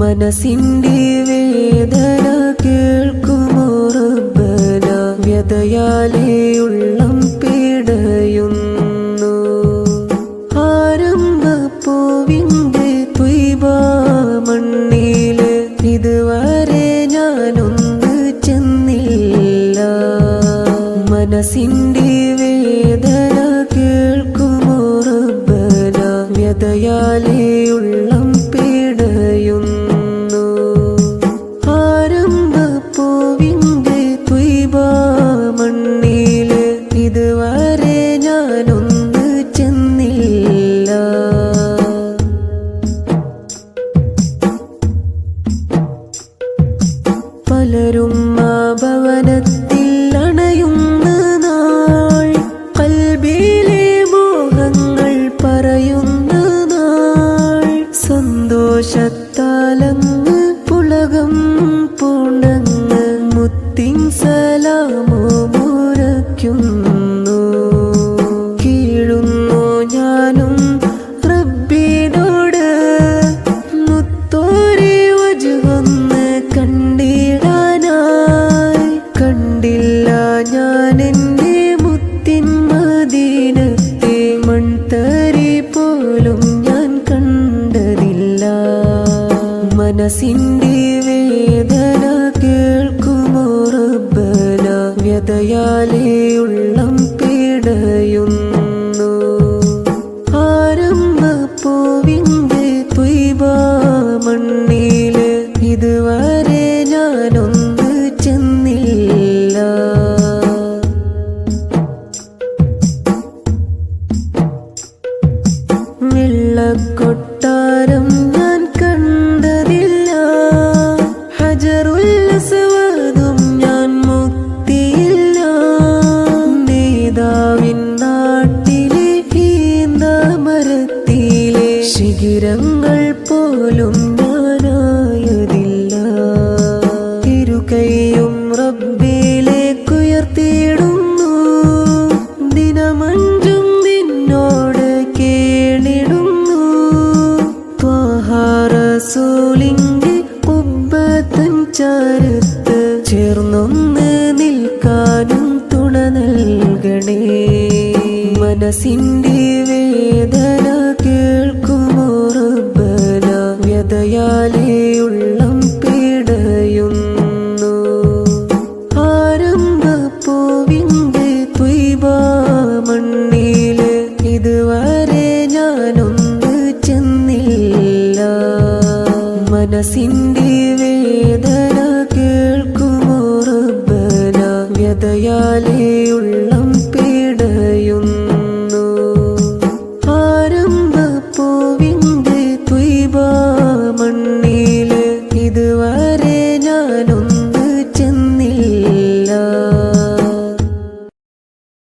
മനസ്സിന്റെ വേദന കേൾക്കുമോ റബ്ബന വ്യതയാലേ ഉള്ളം പിടയുന്നു. ആരംഭപ്പൂവിന്റെ ത്വയ്ബ മണ്ണിൽ ഇതുവരെ ഞാനൊന്ന് ചെന്നില്ല. മനസ്സിന്റെ വേദന കേൾക്കുമോ റബ്ബന വ്യതയാലേ ഉള്ളം പിടയുന്നു. പലരും ആ ഭവനത്തിൽ അണയുന്ന നാൾ. കൽബിലെ മോഹങ്ങൾ പറയുന്ന നാൾ. സന്തോഷത്താലങ്ങ് പുളകം പൂണ്ടങ്ങ് മുത്തിൻ സലാമോ മുരയ്ക്കുന്നു മൺതരി പോലും ഞാൻ കണ്ടതില്ല. മനസ്സിന്റെ വേദന കേൾക്കുമോ റബ്ബന? വ്യതയാലേ ശിഖിരങ്ങൾ പോലും ഞാനായതില്ല തിരുകൈയും റബ്ബിലേക്കുയർത്തിയിടുന്നു ദിനമഞ്ചും നിന്നോട് കേണിടുന്നു. ത്വഹാറസൂലിന്റെ കുബ്ബത്തൻ ചാരത്ത് ചേർന്നൊന്ന് നിൽക്കാനും തുണ നൽകണേ. മനസ്സിന്റെ വേദന കേൾക്കുമോ റബ്ബന വ്യതയാലേ ഉള്ളം പിടയുന്നു. ആരംഭ ത്വയ്ബ മണ്ണിൽ ഇതുവരെ ഞാനൊന്ന് ചെന്നില്ല. മനസ്സിന്റെ വേദന കേൾക്കുമോ റബ്ബന വ്യതയാലേ